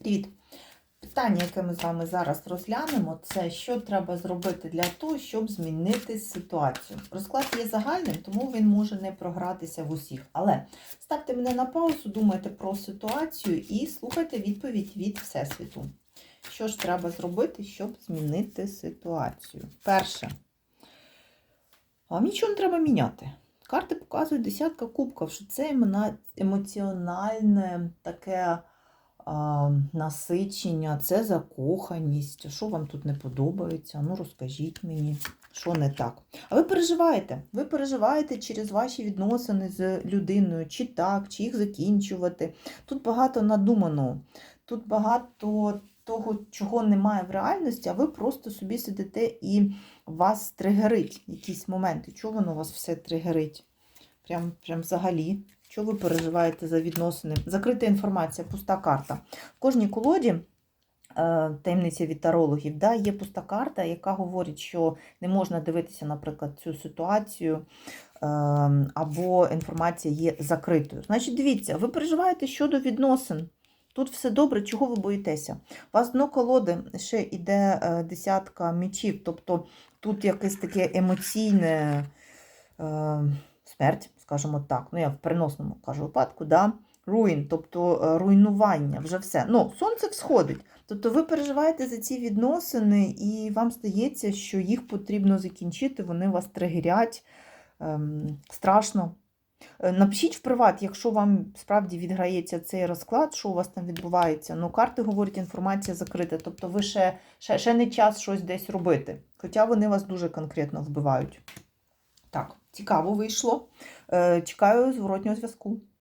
Привіт! Питання, яке ми з вами зараз розглянемо, це що треба зробити для того, щоб змінити ситуацію. Розклад є загальним, тому він може не програтися в усіх. Але ставте мене на паузу, думайте про ситуацію і слухайте відповідь від Всесвіту. Що ж треба зробити, щоб змінити ситуацію? Перше. Вам нічого не треба міняти. Карти показують десятка кубків, що це емоціональне таке насичення, це закоханість. Що вам тут не подобається? Ну, розкажіть мені, що не так. А ви переживаєте? Ви переживаєте через ваші відносини з людиною, чи так, чи їх закінчувати. Тут багато надуманого, тут багато того, чого немає в реальності, а ви просто собі сидите і вас тригерить якісь моменти. Чого воно вас все тригерить? Прям, прям взагалі. Що ви переживаєте за відносини? Закрита інформація, пуста карта. В кожній колоді е, таємниця від тарологів, да, є пуста карта, яка говорить, що не можна дивитися, наприклад, цю ситуацію, е, або інформація є закритою. Значить, дивіться, ви переживаєте щодо відносин. Тут все добре, чого ви боїтеся? У вас дно колоди ще йде е, десятка мечів, тобто тут якесь таке емоційне смерть, скажімо так. Ну, я в переносному кажу випадку, да? руїн, тобто е, руйнування, вже все. Ну, сонце всходить. Тобто ви переживаєте за ці відносини, і вам здається, що їх потрібно закінчити, вони вас тригерять ем, страшно. Е, Напишіть в приват, якщо вам справді відграється цей розклад, що у вас там відбувається. Ну, карти говорять, інформація закрита. Тобто ви ще, ще, ще не час щось десь робити. Хоча вони вас дуже конкретно вбивають. Так, цікаво вийшло. Е, Чекаю зворотнього зв'язку.